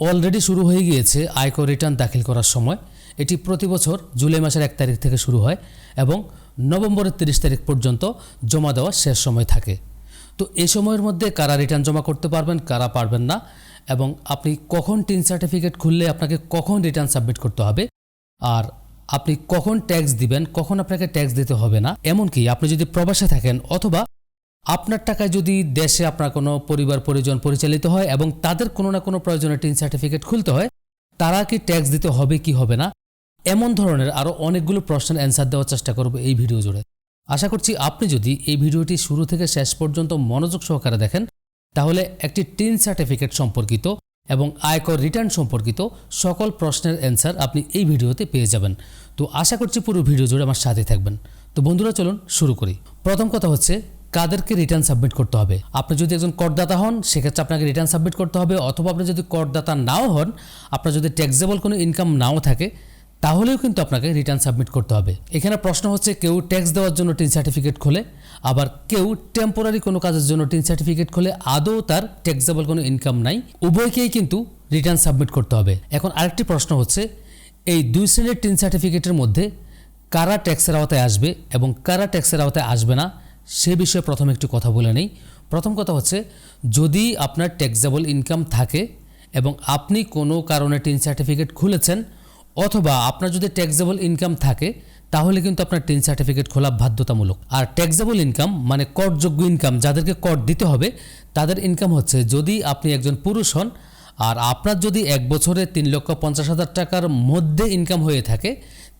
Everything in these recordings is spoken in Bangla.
অলরেডি শুরু হয়ে গিয়েছে আয়কর রিটার্ন দাখিল করার সময়। এটি প্রতি বছর জুলাই মাসের এক তারিখ থেকে শুরু হয় এবং নভেম্বরের তিরিশ তারিখ পর্যন্ত জমা দেওয়ার শেষ সময় থাকে। তো এই সময়ের মধ্যে কারা রিটার্ন জমা করতে পারবেন, কারা পারবেন না এবং আপনি কখন টিন সার্টিফিকেট খুললে আপনাকে কখন রিটার্ন সাবমিট করতে হবে আর আপনি কখন ট্যাক্স দিবেন, কখন আপনাকে ট্যাক্স দিতে হবে না, এমনকি আপনি যদি প্রবাসে থাকেন অথবা আপনার টাকায় যদি দেশে আপনার কোনো পরিবার, পরিজন পরিচালিত হয় এবং তাদের কোনো না কোনো প্রয়োজনে টিন সার্টিফিকেট খুলতে হয়, তারা কি ট্যাক্স দিতে হবে, কি হবে না? এমন ধরনের আরও অনেকগুলো প্রশ্নের অ্যান্সার দেওয়ার চেষ্টা করব এই ভিডিও জুড়ে। আশা করছি আপনি যদি এই ভিডিওটি শুরু থেকে শেষ পর্যন্ত মনোযোগ সহকারে দেখেন, তাহলে একটি টিন সার্টিফিকেট সম্পর্কিত এবং আয়কর রিটার্ন সম্পর্কিত সকল প্রশ্নের অ্যান্সার আপনি এই ভিডিওতে পেয়ে যাবেন। তো আশা করছি পুরো ভিডিও জুড়ে আমার সাথে থাকবেন। তো বন্ধুরা, চলুন শুরু করি। প্রথম কথা হচ্ছে কাদেরকে রিটার্ন সাবমিট করতে হবে। আপনি যদি একজন করদাতা হন, সেক্ষেত্রে আপনাকে রিটার্ন সাবমিট করতে হবে। অথবা আপনি যদি করদাতা নাও হন, আপনার যদি ট্যাক্সেবল কোনো ইনকাম নাও থাকে, তাহলেও কিন্তু আপনাকে রিটার্ন সাবমিট করতে হবে। এখানে প্রশ্ন হচ্ছে, কেউ ট্যাক্স দেওয়ার জন্য টিন সার্টিফিকেট খোলে, আবার কেউ টেম্পোরারি কোনো কাজের জন্য টিন সার্টিফিকেট খোলে, আদৌ তার ট্যাক্সেবল কোনো ইনকাম নাই। উভয়কেই কিন্তু রিটার্ন সাবমিট করতে হবে। এখন আরেকটি প্রশ্ন হচ্ছে, এই দুই শ্রেণির টিন সার্টিফিকেটের মধ্যে কারা ট্যাক্সের আওতায় আসবে এবং কারা ট্যাক্সের আওতায় আসবে না? সে বিষয়ে প্রথম একটু কথা বলে নেই। প্রথম কথা হচ্ছে, যদি আপনার ট্যাক্সেবল ইনকাম থাকে এবং আপনি কোনো কারণে টিন সার্টিফিকেট খুলেছেন, অথবা আপনার যদি ট্যাক্সেবল ইনকাম থাকে, তাহলে কিন্তু আপনার টিন সার্টিফিকেট খোলা বাধ্যতামূলক। আর ট্যাক্সেবল ইনকাম মানে করযোগ্য ইনকাম যাদেরকে কর দিতে হবে, তাদের ইনকাম হচ্ছে যদি আপনি একজন পুরুষ হন, আর আপনার যদি এক বছরে তিন লক্ষ পঞ্চাশ হাজার টাকার মধ্যে ইনকাম হয়ে থাকে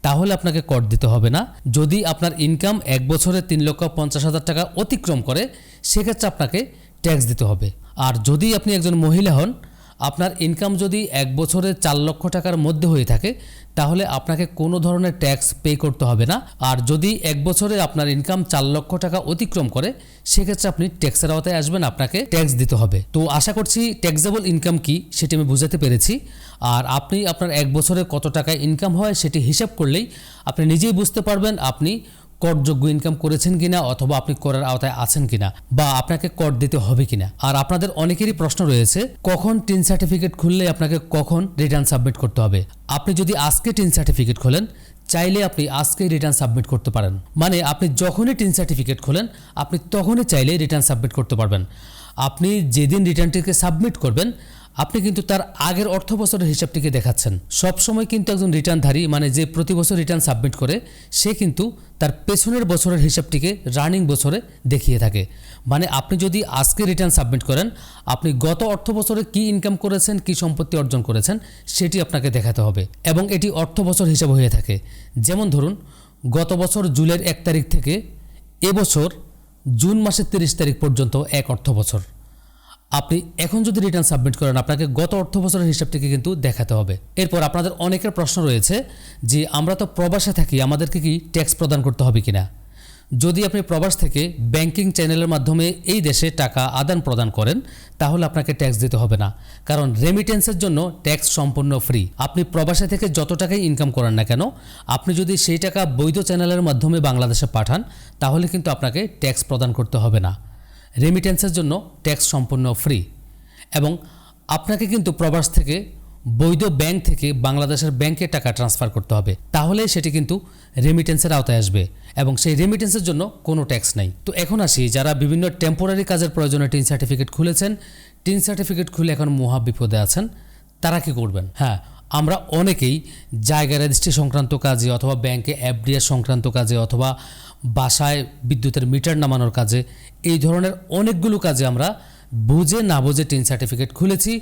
তাহলে আপনাকে কর দিতে হবে না। যদি আপনার ইনকাম এক বছরে তিন লক্ষ পঞ্চাশ হাজার টাকা অতিক্রম করে, সেক্ষেত্রে আপনাকে ট্যাক্স দিতে হবে। আর যদি আপনি একজন মহিলা হন আপনার ইনকাম যদি এক বছরে চার লক্ষ টাকার মধ্যে হয়ে থাকে, তাহলে আপনাকে কোনো ধরনের ট্যাক্স পে করতে হবে না। আর যদি এক বছরে আপনার ইনকাম চার লক্ষ টাকা অতিক্রম করে, সেক্ষেত্রে আপনি ট্যাক্সের আওতায় আসবেন, আপনাকে ট্যাক্স দিতে হবে। তো আশা করছি ট্যাক্সেবল ইনকাম কি, সেটি আমি বুঝাতে পেরেছি। আর আপনি আপনার এক বছরে কত টাকা ইনকাম হয়, সেটি হিসাব করলেই আপনি নিজেই বুঝতে পারবেন, আপনি করযোগ্য ইনকাম করেছেন কিনা অথবা আপনি করার আওতায় আছেন কিনা বা আপনাকে কর দিতে হবে কিনা। আর আপনাদের অনেকেরই প্রশ্ন রয়েছে, কখন টিন সার্টিফিকেট খুললে আপনাকে কখন রিটার্ন সাবমিট করতে হবে? আপনি যদি আজকে টিন সার্টিফিকেট খোলেন, চাইলে আপনি আজকেই রিটার্ন সাবমিট করতে পারেন। মানে আপনি যখনই টিন সার্টিফিকেট খোলেন, আপনি তখনই চাইলে রিটার্ন সাবমিট করতে পারবেন। আপনি যেদিন রিটার্নটিকে সাবমিট করবেন আপনি কিন্তু তার আগের অর্থ বছরের হিসাবটিকে দেখাচ্ছেন। সবসময় কিন্তু একজন রিটার্নধারী মানে যে প্রতি বছর রিটার্ন সাবমিট করে, সে কিন্তু তার পেছনের বছরের হিসাবটিকে রানিং বছরে দেখিয়ে থাকে। মানে আপনি যদি আজকে রিটার্ন সাবমিট করেন, আপনি গত অর্থ বছরে কি ইনকাম করেছেন, কি সম্পত্তি অর্জন করেছেন, সেটি আপনাকে দেখাতে হবে এবং এটি অর্থ বছর হিসাব হয়ে থাকে। যেমন ধরুন, গত বছর জুলাইয়ের এক তারিখ থেকে এবছর জুন মাসের তিরিশ তারিখ পর্যন্ত এক অর্থ বছর। আপনি এখন যদি রিটার্ন সাবমিট করেন, আপনাকে গত অর্থ বছরের হিসাবটিকে কিন্তু দেখাতে হবে। এরপর আপনাদের অনেকের প্রশ্ন রয়েছে যে, আমরা তো প্রবাসে থাকি, আমাদেরকে কি ট্যাক্স প্রদান করতে হবে কিনা? যদি আপনি প্রবাস থেকে ব্যাংকিং চ্যানেলের মাধ্যমে এই দেশে টাকা আদান প্রদান করেন, তাহলে আপনাকে ট্যাক্স দিতে হবে না। কারণ রেমিটেন্সের জন্য ট্যাক্স সম্পূর্ণ ফ্রি আপনি প্রবাসে থেকে যত টাকাই ইনকাম করেন না কেন, আপনি যদি সেই টাকা বৈধ চ্যানেলের মাধ্যমে বাংলাদেশে পাঠান, তাহলে কিন্তু আপনাকে ট্যাক্স প্রদান করতে হবে না। রেমিটেন্সের জন্য ট্যাক্স সম্পূর্ণ ফ্রি এবং আপনাকে কিন্তু প্রবাস থেকে, বৈধ ব্যাংক থেকে বাংলাদেশের ব্যাংকে টাকা ট্রান্সফার করতে হবে। তাহলে সেটি কিন্তু রেমিটেন্সের আওতায় আসবে এবং সেই রেমিটেন্সের জন্য কোনো ট্যাক্স নাই। তো এখন আসি, যারা বিভিন্ন টেম্পোরারি কাজের প্রয়োজনে টিন সার্টিফিকেট খুলেছেন টিন সার্টিফিকেট খুলে এখন মহা বিপদে আছেন, তারা কি করবেন? হ্যাঁ আমরা অনেকেই জায়গা রেজিস্ট্রি সংক্রান্ত কাজে অথবা ব্যাংকে অ্যাপডিএস সংক্রান্ত কাজে অথবা বাসায় বিদ্যুতের মিটার নামানোর কাজে এই ধরনের অনেকগুলো কাজে আমরা বুঝে না বুঝে টিন সার্টিফিকেট খুলেছি।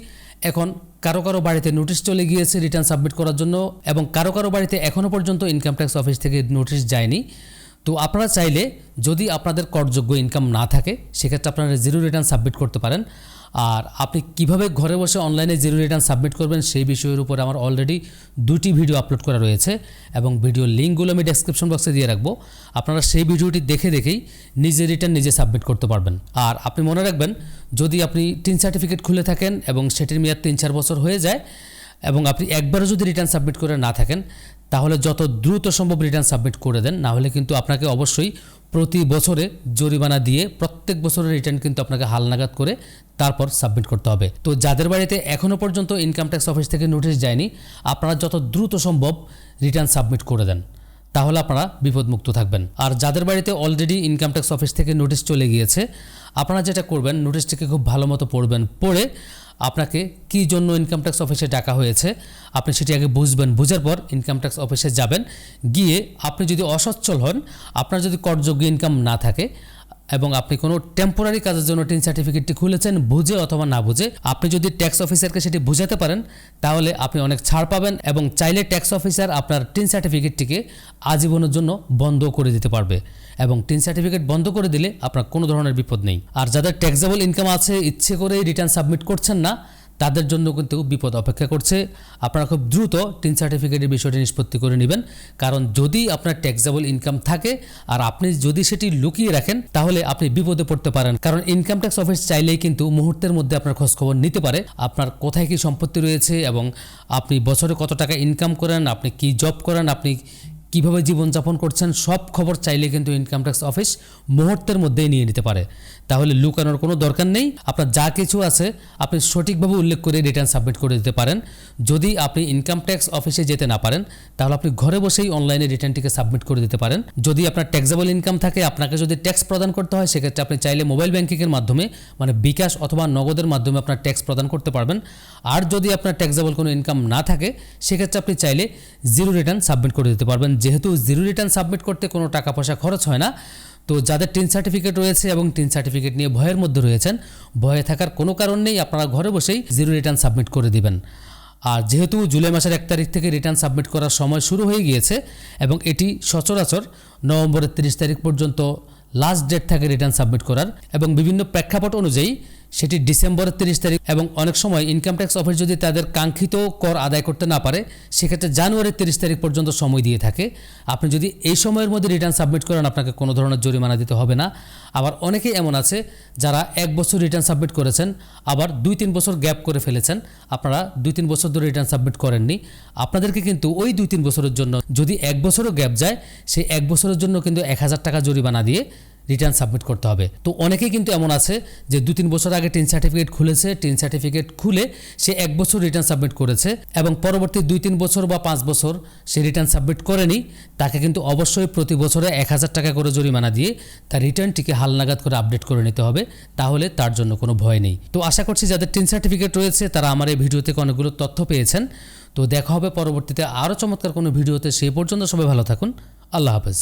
এখন কারও কারও বাড়িতে নোটিশ চলে গিয়েছে রিটার্ন সাবমিট করার জন্য এবং কারও কারও বাড়িতে এখনও পর্যন্ত ইনকাম ট্যাক্স অফিস থেকে নোটিশ যায়নি। তো আপনারা চাইলে যদি আপনাদের করযোগ্য ইনকাম না থাকে, সেক্ষেত্রে আপনারা জিরো রিটার্ন সাবমিট করতে পারেন। আর আপনি কীভাবে ঘরে বসে অনলাইনে জিরো রিটার্ন সাবমিট করবেন, সেই বিষয়ের উপর আমার অলরেডি দুটি ভিডিও আপলোড করা রয়েছে এবং ভিডিও লিঙ্কগুলো আমি ডেসক্রিপশন বক্সে দিয়ে রাখব। আপনারা সেই ভিডিওটি দেখে দেখেই নিজে রিটার্ন নিজে সাবমিট করতে পারবেন। আর আপনি মনে রাখবেন, যদি আপনি টিন সার্টিফিকেট খুলে থাকেন এবং সেটির মেয়াদ তিন চার বছর হয়ে যায় এবং আপনি একবারও যদি রিটার্ন সাবমিট করে না থাকেন, তাহলে যত দ্রুত সম্ভব রিটার্ন সাবমিট করে দেন, না হলে কিন্তু আপনাকে অবশ্যই প্রতি বছরে জরিমানা দিয়ে প্রত্যেক বছরের রিটার্ন কিন্তু আপনাকে হালনাগাদ করে তারপর সাবমিট করতে হবে। তো যাদের বাড়িতে এখনও পর্যন্ত ইনকাম ট্যাক্স অফিস থেকে নোটিশ যায়নি, আপনারা যত দ্রুত সম্ভব রিটার্ন সাবমিট করে দেন। তাহলে আপনারা বিপদমুক্ত থাকবেন। আর যাদের বাড়িতে অলরেডি ইনকাম ট্যাক্স অফিস থেকে নোটিশ চলে গিয়েছে, আপনারা যেটা করবেন নোটিশটিকে খুব ভালো মতো পড়বেন, পড়ে আপনাকে কি জন্য ইনকাম ট্যাক্স অফিসে ডাকা হয়েছে, আপনি সেটি আগে বুঝবেন, বুঝার পর ইনকাম ট্যাক্স অফিসে যাবেন। গিয়ে আপনি যদি অসচ্ছল হন, আপনার যদি করযোগ্য ইনকাম না থাকে এবং আপনি কোনো টেম্পোরারি কাজের জন্য টিন সার্টিফিকেটটি খুলেছেন, বুঝে অথবা না বুঝে, আপনি যদি ট্যাক্স অফিসারকে সেটি বুঝাতে পারেন, তাহলে আপনি অনেক ছাড় পাবেন এবং চাইলে ট্যাক্স অফিসার আপনার টিন সার্টিফিকেটটিকে আজীবনের জন্য বন্ধ করে দিতে পারবে এবং টিন সার্টিফিকেট বন্ধ করে দিলে আপনার কোনো ধরনের বিপদ নেই। আর যাদের ট্যাক্সেবল ইনকাম আছে, ইচ্ছে করে রিটার্ন সাবমিট করছেন না তাদের জন্য কিন্তু বিপদ অপেক্ষা করছে। আপনারা খুব দ্রুত টিন সার্টিফিকেটের বিষয়টি নিষ্পত্তি করে নেবেন। কারণ যদি আপনার ট্যাক্সেবল ইনকাম থাকে আর আপনি যদি সেটি লুকিয়ে রাখেন, তাহলে আপনি বিপদে পড়তে পারেন। কারণ ইনকাম ট্যাক্স অফিস চাইলেই কিন্তু মুহূর্তের মধ্যে আপনার খোঁজখবর নিতে পারে। আপনার কোথায় কি সম্পত্তি রয়েছে এবং আপনি বছরে কত টাকা ইনকাম করেন, আপনি কি জব করেন, আপনি কীভাবে জীবনযাপন করছেন সব খবর চাইলে কিন্তু ইনকাম ট্যাক্স অফিস মুহূর্তের মধ্যেই নিয়ে নিতে পারে। তাহলে লুকানোর কোনো দরকার নেই। আপনার যা কিছু আছে, আপনি সঠিকভাবে উল্লেখ করে রিটার্ন সাবমিট করে দিতে পারেন। যদি আপনি ইনকাম ট্যাক্স অফিসে যেতে না পারেন, তাহলে আপনি ঘরে বসেই অনলাইনে রিটার্নটিকে সাবমিট করে দিতে পারেন। যদি আপনার ট্যাক্সেবল ইনকাম থাকে, আপনাকে যদি ট্যাক্স প্রদান করতে হয়, সেক্ষেত্রে আপনি চাইলে মোবাইল ব্যাংকিংয়ের মাধ্যমে মানে বিকাশ অথবা নগদের মাধ্যমে আপনার ট্যাক্স প্রদান করতে পারবেন। আর যদি আপনার ট্যাক্সেবল কোনো ইনকাম না থাকে, সেক্ষেত্রে আপনি চাইলে জিরো রিটার্ন সাবমিট করে দিতে পারবেন। যেহেতু জিরো রিটার্ন সাবমিট করতে কোনো টাকা পয়সা খরচ হয় না, তো যাদের টিন সার্টিফিকেট রয়েছে এবং টিন সার্টিফিকেট নিয়ে ভয়ের মধ্যে রয়েছেন, ভয়ে থাকার কোনো কারণ নেই, আপনারা ঘরে বসেই জিরো রিটার্ন সাবমিট করে দিবেন। আর যেহেতু জুলাই মাসের এক তারিখ থেকে রিটার্ন সাবমিট করার সময় শুরু হয়ে গিয়েছে এবং এটি সচরাচর নভেম্বরের তিরিশ তারিখ পর্যন্ত লাস্ট ডেট থাকে রিটার্ন সাবমিট করার এবং বিভিন্ন প্রেক্ষাপট অনুযায়ী সেটি ডিসেম্বরের তিরিশ তারিখ এবং অনেক সময় ইনকাম ট্যাক্স অফিস যদি তাদের কাঙ্ক্ষিত কর আদায় করতে না পারে, সেক্ষেত্রে জানুয়ারির তিরিশ তারিখ পর্যন্ত সময় দিয়ে থাকে। আপনি যদি এই সময়ের মধ্যে রিটার্ন সাবমিট করেন, আপনাকে কোনো ধরনের জরিমানা দিতে হবে না। আবার অনেকেই এমন আছে, যারা এক বছর রিটার্ন সাবমিট করেছেন, আবার দুই তিন বছর গ্যাপ করে ফেলেছেন। আপনারা দুই তিন বছর ধরে রিটার্ন সাবমিট করেননি। আপনাদেরকে কিন্তু ওই দুই তিন বছরের জন্য যদি এক বছরও গ্যাপ যায়, সেই এক বছরের জন্য কিন্তু এক হাজার টাকা জরিমানা দিয়ে রিটার্ন সাবমিট করতে হবে। তো অনেকেই কিন্তু এমন আছে যে দু তিন বছর আগে টিন সার্টিফিকেট খুলেছে, টিন সার্টিফিকেট খুলে সে এক বছর রিটার্ন সাবমিট করেছে এবং পরবর্তী দুই তিন বছর বা পাঁচ বছর সে রিটার্ন সাবমিট করেনি। তাকে কিন্তু অবশ্যই প্রতি বছরে এক হাজার টাকা করে জরিমানা দিয়ে তার রিটার্নটিকে হালনাগাদ করে আপডেট করে নিতে হবে। তাহলে তার জন্য কোনো ভয় নেই। তো আশা করছি যাদের টিন সার্টিফিকেট রয়েছে তারা আমার এই ভিডিও থেকে অনেকগুলো তথ্য পেয়েছেন। তো দেখা হবে পরবর্তীতে আরও চমৎকার কোনো ভিডিওতে। সেই পর্যন্ত সবাই ভালো থাকুন। আল্লাহ হাফেজ।